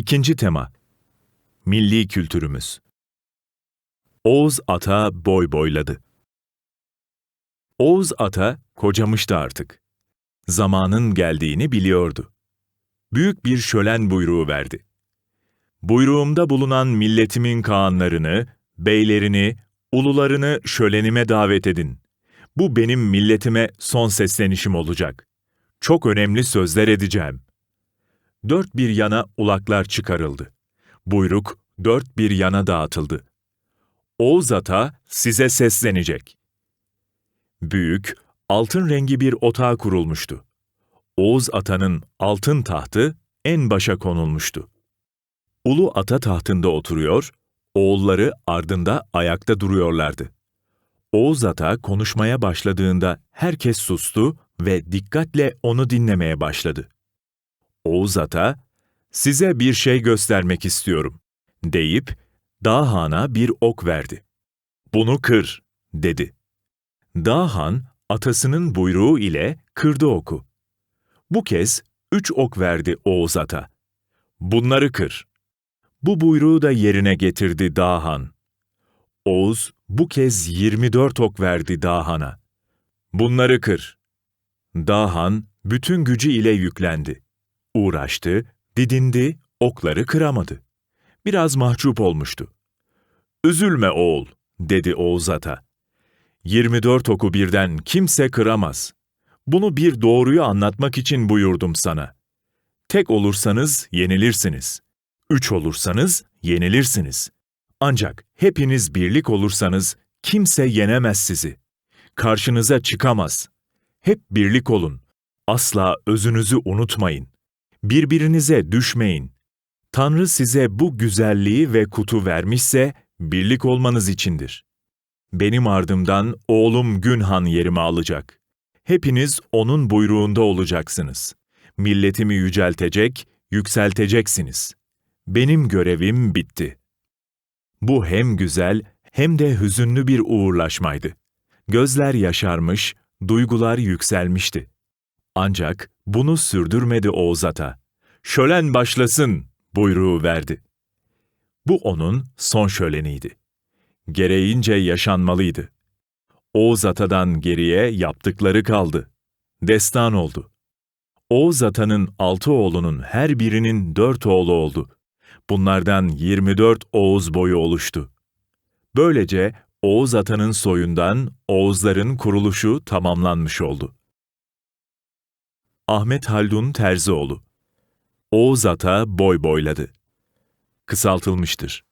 İkinci tema Milli kültürümüz Oğuz Ata boy boyladı. Oğuz Ata kocamıştı artık. Zamanın geldiğini biliyordu. Büyük bir şölen buyruğu verdi. Buyruğumda bulunan milletimin kağanlarını, beylerini, ulularını şölenime davet edin. Bu benim milletime son seslenişim olacak. Çok önemli sözler edeceğim. Dört bir yana ulaklar çıkarıldı. Buyruk dört bir yana dağıtıldı. Oğuz Ata size seslenecek. Büyük, altın rengi bir otağı kurulmuştu. Oğuz Ata'nın altın tahtı en başa konulmuştu. Ulu Ata tahtında oturuyor, oğulları ardında ayakta duruyorlardı. Oğuz Ata konuşmaya başladığında herkes sustu ve dikkatle onu dinlemeye başladı. Oğuz Ata, size bir şey göstermek istiyorum, deyip Dağhan'a bir ok verdi. Bunu kır, dedi. Dağhan, atasının buyruğu ile kırdı oku. Bu kez üç ok verdi Oğuz Ata. Bunları kır. Bu buyruğu da yerine getirdi Dağhan. Oğuz bu kez 24 ok verdi Dağhan'a. Bunları kır. Dağhan bütün gücü ile yüklendi. Uğraştı, didindi, okları kıramadı. Biraz mahcup olmuştu. Üzülme oğul, dedi Oğuz Ata. 24 oku birden kimse kıramaz. Bunu bir doğruyu anlatmak için buyurdum sana. Tek olursanız yenilirsiniz. Üç olursanız yenilirsiniz. Ancak hepiniz birlik olursanız kimse yenemez sizi. Karşınıza çıkamaz. Hep birlik olun. Asla özünüzü unutmayın. Birbirinize düşmeyin. Tanrı size bu güzelliği ve kutu vermişse birlik olmanız içindir. Benim ardımdan oğlum Günhan yerimi alacak. Hepiniz onun buyruğunda olacaksınız. Milletimi yüceltecek, yükselteceksiniz. Benim görevim bitti. Bu hem güzel hem de hüzünlü bir uğurlaşmaydı. Gözler yaşarmış, duygular yükselmişti. Ancak bunu sürdürmedi Oğuz Ata. Şölen başlasın buyruğu verdi. Bu onun son şöleniydi. Gereğince yaşanmalıydı. Oğuz Ata'dan geriye yaptıkları kaldı. Destan oldu. Oğuz Ata'nın altı oğlunun her birinin dört oğlu oldu. Bunlardan 24 Oğuz boyu oluştu. Böylece Oğuz Ata'nın soyundan Oğuzların kuruluşu tamamlanmış oldu. Ahmet Haldun Terzioğlu Oğuz Ata boy boyladı. Kısaltılmıştır.